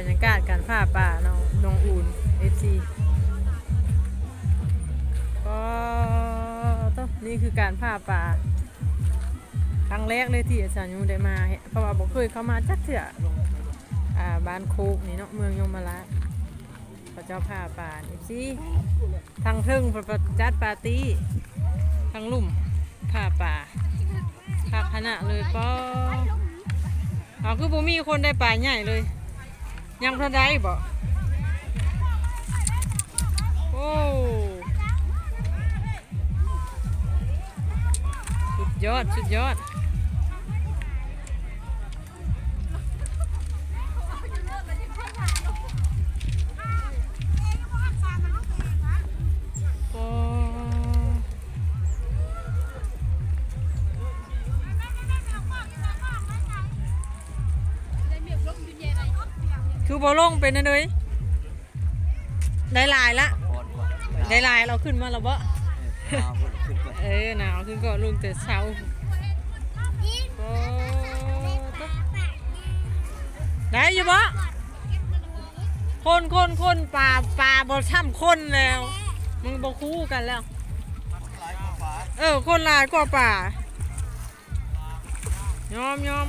รรยากาศการผ่าป่าน้องนองอุ่นเอฟซีก็ต้องนี่คือการผ่าป่าครั้งแรกเลยที่อาจารย์ยูได้มา เพราะว่าบอกเคยเข้ามาจักเถื่ออ่าบ้านโคกนี่เนาะเมืองยมราชเขาเจ้าผ่าป่าเอฟซีทางเทิงประจัดปาร์ตี้ทางลุ่มผ่าป่าคักขนาดเลยก็เอาคือบ่มีคนได้ปลาใหญ่เลย ยังพระได้บ่โอ้สุดยอด สุดยอด เป็นนั่นเลยได้ลายละก่อนก่อนได้ลายเราขึ้นมาแล้วบ่เอาขึ้นก่อนเออหนาวขึ้นก็ลุงแต่เช้าโอ้ตะได้อยู่บ่คนคนคนป่าป่าบ่ช่ำคนแล้ว มึงบ่คู่กันแล้ว เออ คนหลายกว่าป่ายอมยอม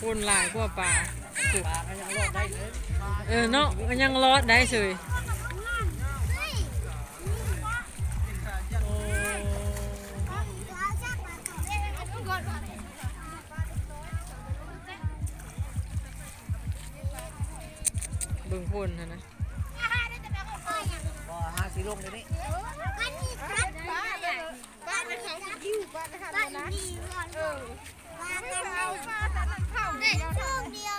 คนหลายกว่าป่าถูกปลาก็ยังรอดได้เลยเออเนาะมันยังรอดได้เฉยโอ้เบิ่งพ่นนะนะพ อห้าสีลงเลย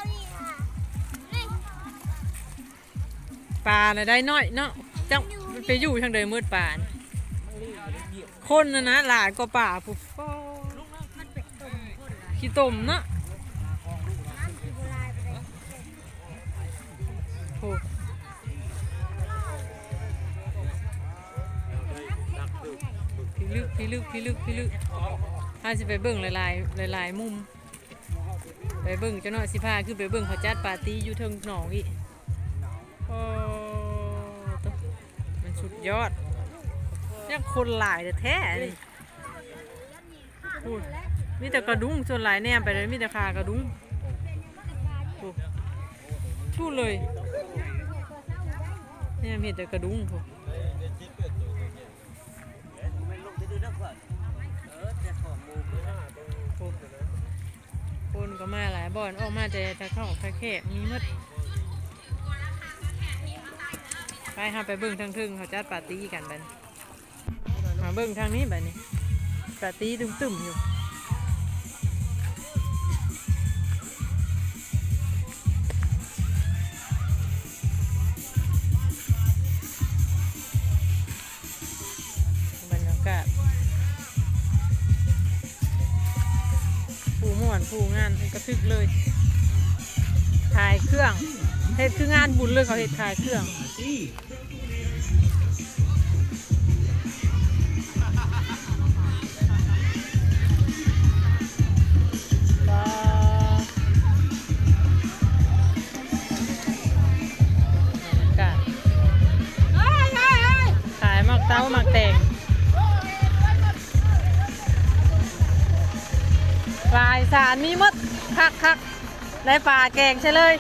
นี่ปลาน่ะได้น้อยเนาะจังไปอยู่ทางใดมืดป่าน คนนะนะหลายกว่าป่าปุ๊บขี้ตมเนาะโอ้พี่ลึกพี่ลึกพี่ลึกพี่ลึกถ้าสิไปเบิ่งหลายๆหลายๆมุม ไปเบิ่งเจ้าหน่อยสิพาขึ้นไปเบิ่งเขาจัดปาร์ตี้อยู่เทิงหนองอีกโอ้ตะมันสุดยอดยังคนหลายแต่แท้นี่มีแต่กระดุงส่วนหลายแนมไปเลยมีแต่ขากระดุงพูดเลยเนี่ยมีแต่กระดุงพูไม่ลงจะดูนักก่อ นเออแต่ของมูพูดคนก็มาหลายบ่อนออกมาแต่ตะเข้าแค่แค่มีหมดไปหาไปเบิ้งทางทึ่งเขาจัดปาร์ตี้กันบันมาเบิ้งทางนี้บัดนี้ปาร์ตี้ตุ่มๆอยู่ นผู้งานกระทึกเลยถ่ายเครื่องเฮ็ดคืองานบุญเลยเขาเฮ็ดถ่ายเครื่อง ได้ปลาแกงใช่เลย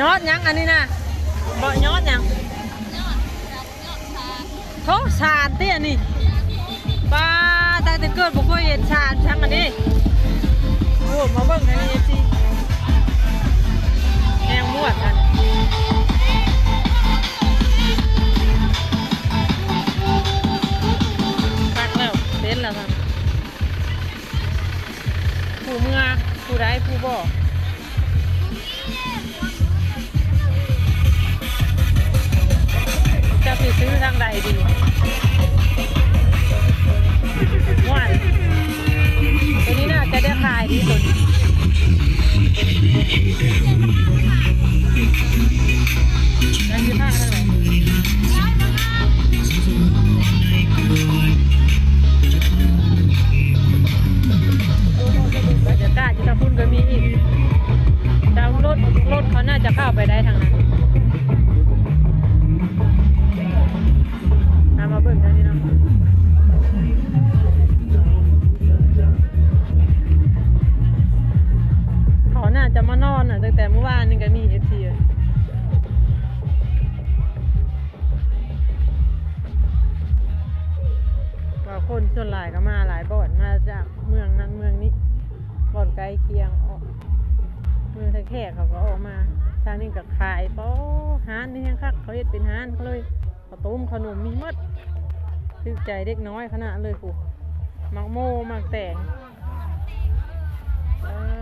ยอดยังอันนี้นะบ่ยอดยังโถชานเตี้ยนี่ปลาแต่แต่เกิดบุกเห็นชานช่างอันนี้โอ้มาเบิ่งในนี้สิแกงมวดอัน ร้ายผู้บ่จะไปซื้อทางใดดีม่วน จะมานอนอะตั้งแต่เมื่อวานนี่ก็มีเอฟซีว่าคนส่วนหลายก็มาหลายบ่อนมาจากเมืองนั้นเมืองนี้บ่อนไกลเคียงออกเมืองแท้ๆเขาก็ออกมาทางนี้ก็ขายป๊อฮานนี่ยังคักเขาเฮ็ดเป็นฮานเขาเลยข้าวต้มขนมมีมัดซื้อใจเด็กน้อยขนาดเลยกูมักโมมักแต่งเออ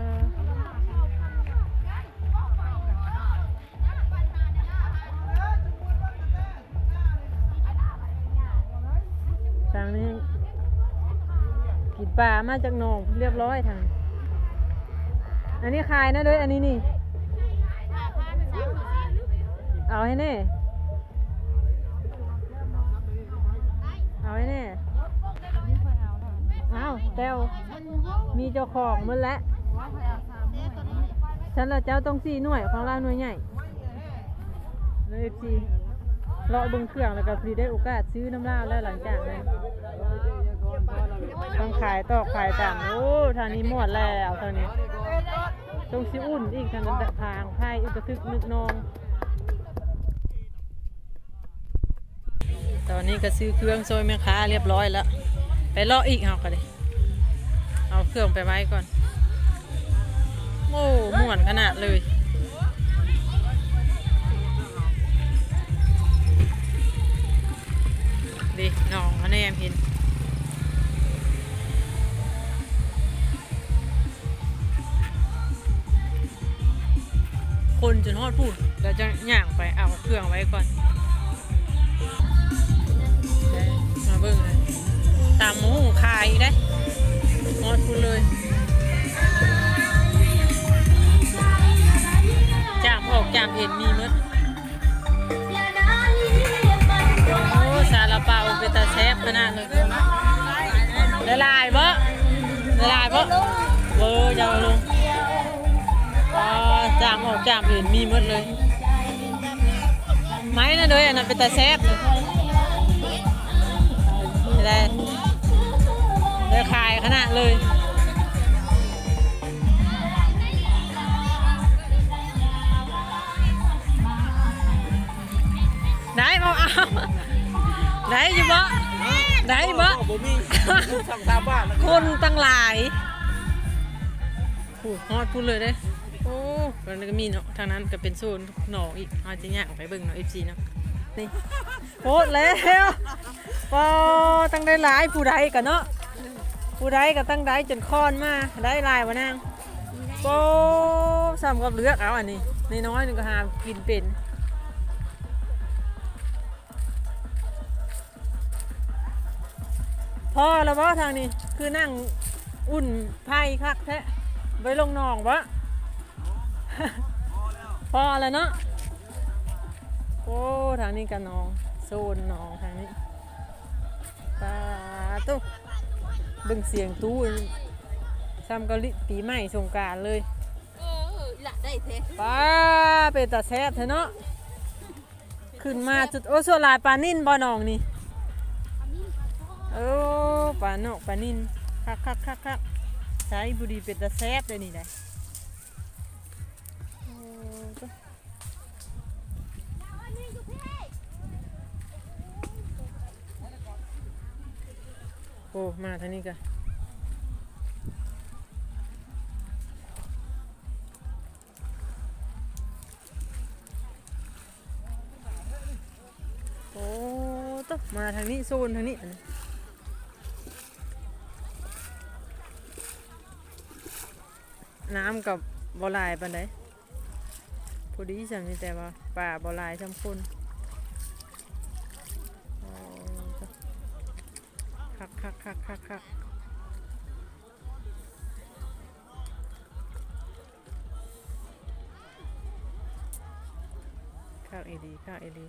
ปลามาจากหนองเรียบร้อยทาง อันนี้ขายนะเด้วยอันนี้นี่ เอาให้แน่ เอาให้แน่ เอาเต้วมีเจ้าของมันแล้วฉันละเจ้าต้องสี่หน่วยของเราหน่วยใหญ่เลยพีเลาะบึงเครื่องแล้วก็พอดีได้โอกาสซื้อน้ำลาวแล้วหลังจากนั้น ต้องขายต่อขายต่างโอ้ทางนี้หมดแล้วทางนี้ต้องซิอุ่นอีกทางนั้นทางไพ่อุตทึกนึกนองตอนนี้ก็ซื้อเครื่องโซยแม่ค้าเรียบร้อยแล้ว ไปเลาะอีกเอาก็เลยเอาเครื่องไปไว้ก่อนโอ้ม่วนขนาดเลยดิน้องอันนี้แอมเห็น คนจนฮอดพูดแล้วจะย่างไปเอาเครื่องไว้ก่อนมาเบิ่งเลยตามหมูขายได้หมดพูดเลยจามออกจามเห็นมีหมดโอ้ซาลาเปาเป็นตาแซบขนาดเลยละลายบ่ละลายบ่เบอร์ยาวลง จามออกจามเห็นมีหมดเลย ไม้นะเด้ยอันนั้นเป็นตาแซ่บได้ได้ขายขนาดเลยได้บ่เอาได้อยู่บ่ได้บ่บ่มีช่องตามบ้านแล้วคนตั้งหลายพูดฮอดพูดเลยเด้ โอ้มันก็มีเนาะทางนั้นก็เป็นโซนหนองอีกอาจจะย่างไปเบิ่งเนาะ FC เนาะนี่โคตรแล้วพอตั้งได้หลายผู้ใดกันเนาะผู้ใดก็ตั้งได้จนคอนมาได้หลายวะนางโป้ซ้ำกับเลือกเอาอันนี้ในน้อยนึงก็หากินเป็นพอแล้วบ่ทางนี้คือนั่งอุ่นไพ่คักแท้ไปลงหนองบ่ พอแล้วเนาะโอ้ทางนี้กันน้องโซนน้องทางนี้ตาตุ๊เบิ่งเสียงตู้ซ้ำเกาหลีปีใหม่สงกรารเลยเออหละได้เทป้าเป็นตาแซ่บเถอะเนาะขึ้นมาจุดโอ้ส่วนหลายปลานิ่นบ่น้องนี่โอ้ปลาเนาะปลานินคักคักคักคักใช้บุรีเป็นตาแซบเลยนี่ได้ โอ้มาทางนี้กันโอ้ต้องมาทางนี้โซนทางนี้น้ำกับบอลายปันไดพอดีสัมนี่แต่ว่าป่าบอลายสำคน คักคักคักคักคักข้าวเอดีข้าวเอดี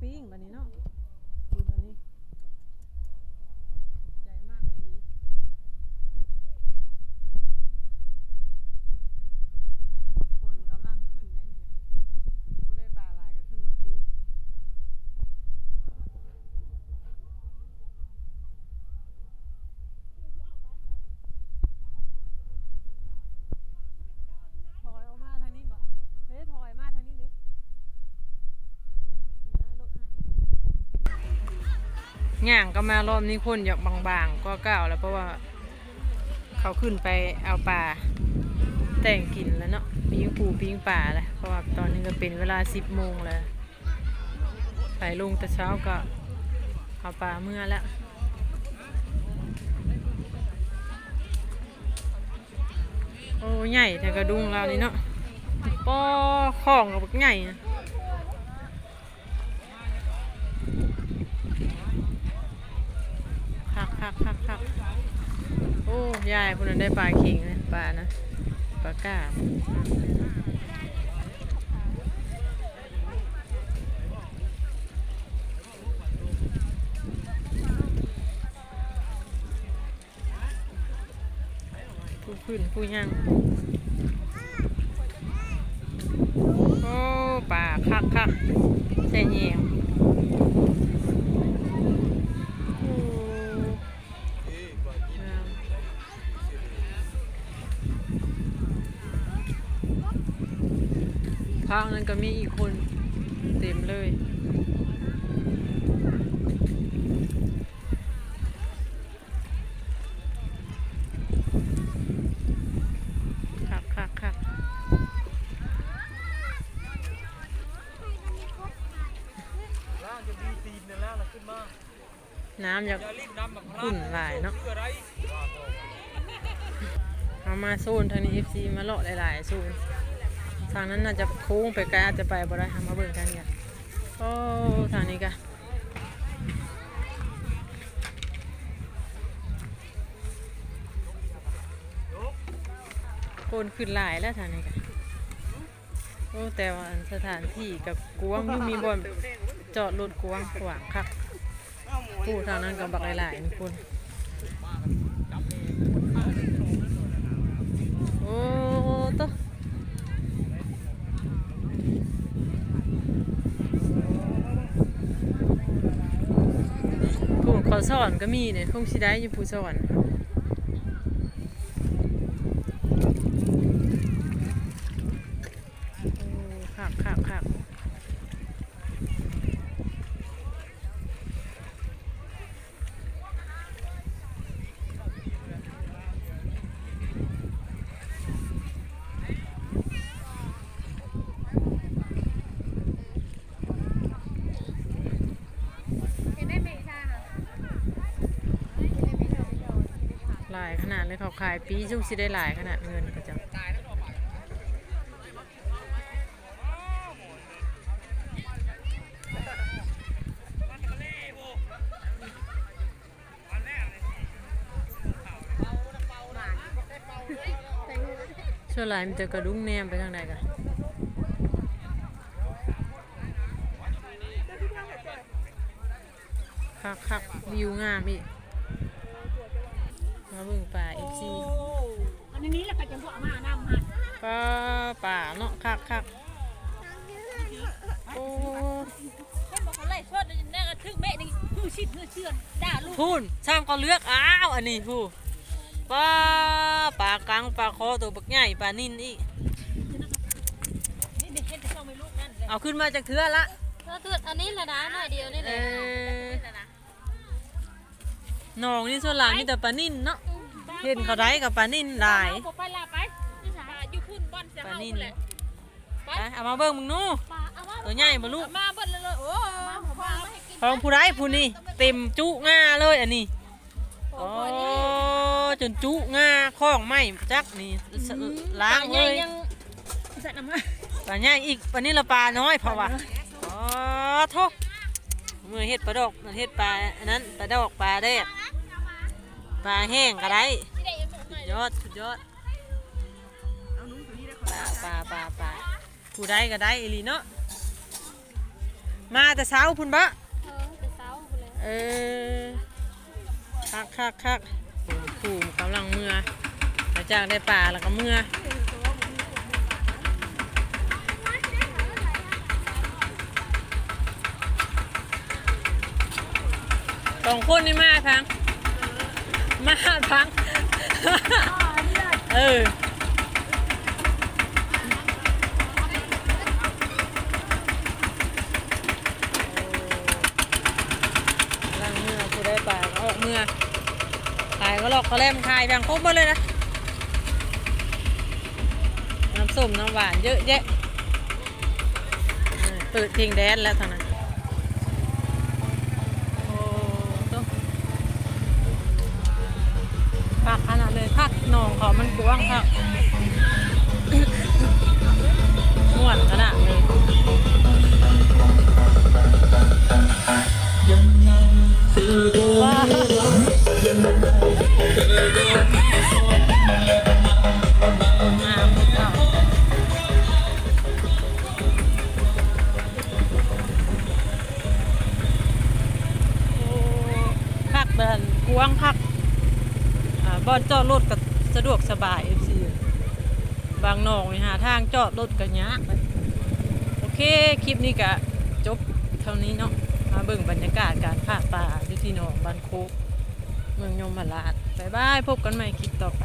ปล้างปิ้งบัดนี้เนาะดูบัดนี้ใหญ่มากอีหลี ย่างก็มารอบนี้คนอยากบางๆก็เก่าแล้วเพราะว่า เขาขึ้นไปเอาปลาแต่งกินแล้วเนาะปิ้งปูปิ้งป่าแล้วเพราะว่าตอนนี้ก็เป็นเวลาสิบโมงแล้วไปลงแต่เช้าก็เอาปลาเมื่อแล้วโอ้ใหญ่แต่กระดุงเรานี่เนาะปอของกับบใหญ่นะ ยายคนนั้นได้ปลาเข่งนะปลานะปลากาบผู้ขึ้นผู้ยังโอ้ปลาคักคักใส่แยง พักนั้นก็มีอีกคนเต็มเลย คักคักคักล่างจะมีตีนในล่างน่ะขึ้นมาน้ำอยากอย่ารีบนำบักขุ่นหลายเนาะชื่ออะไรเอามาโซนทางนี้ FC มาเลาะหลายๆโซน ทางนั้นน่าจะโค้งไปไกลอาจจะไปบ่ได้เอามาเบิ่งกันกันโอ้ทางนี้กะคนขึ้นหลายแล้วทางนี้กะโอ้แต่ว่าสถานที่กับกวางยู่มีบอนจอดรถกวางขวางคักผู้ทางนั้นกับบักหลายๆนี่คุณโอ้ตะผู้ขอ สอนก็มีเนี่ยคงสิได้อยู่ผู้สอนขักขักขัก นาดเลยเขาขายปีจุกสิได้หลายขนาดเงินก็จะช่วงหลายมันจะกระดุ้งแนมไปทางไหนกันคักคักวิวงามอีก ป่าอีกซีอันนี้แหละก็จะบอกมานำหัดป่าป่าเนาะคักคักโอ้ให้บอกเขาไล่ชดนั่นก็ถึงแม่นี่คือชิดคือเชื่อนด่าลูกพูนช่างก็เลือกอ้าวอันนี้ผู้ป่าป่ากลางป่าคอตัวบักใหญ่ป่านินอีกนี่เด็กเห็นจะต้องไม่ลูกนั่นเลยเอาขึ้นมาจากเทือละเธอตัวอันนี้แหละนะหน่อยเดียวนี่เอเลยอหนองนี่ส่วนหลายมีแต่ป่านินเนาะ เห็นเขาได้กับป่านินหลายไปละไปอยู่พุ่นบอลจะป่าเฮานินแหละไปเอามาเบิ่งมึงนู่ปลาเอามาตัวใหญ่บ่ลูกมาเบิ้ลเลยโอ้มาผมมาให้กินของผู้ใดผู้นี้เต็มจุง่าเลยอันนี้โอ้โอ้ยนี่จนจุง่าข้องไหมจักนี่สะล้างเลยยังใส่น้ำมันปลาใหญ่อีกปลานี้ละปลาน้อยเพราะว่าอ๋อโทษมือเฮ็ดปลาดอกมันเฮ็ดปลาอันนั้นปลาดอกปลาแดก ปลาแห้งก็ได้สุดยอดสุดยอดปลาปลาปลาปลาผู้ใดก็ได้อีหลีเนาะมาแต่เช้าพุ่นบะเออจะเศร้าไปเลยเออคักคักคักผู้กำลังเมื่อหลังจากได้ปลาแล้วก็เมื่อสองคนนี่มาพัง มาหาพัง เออลังเมื่อกูได้ปลาออกเมื่อขายก็หลอกเขาเล่มคายแบ่งครบหมดเลยนะ น้ำส้มน้ำหวานเยอะแยะ เปิดทิ้งแดนแล้วท่านะ ขนาดเลยพักหนองเขามันกว้างพักม่วนขนาดเลยว้าวอ่า ทางจอดรถก็ยากโอเค คลิปนี้ก็จบเท่านี้เนาะ มาเบิ่งบรรยากาศการผ่าป่าอยู่ที่หนองบ้านโคกเมืองยมราชบายบาย พบกันใหม่คลิปต่อไป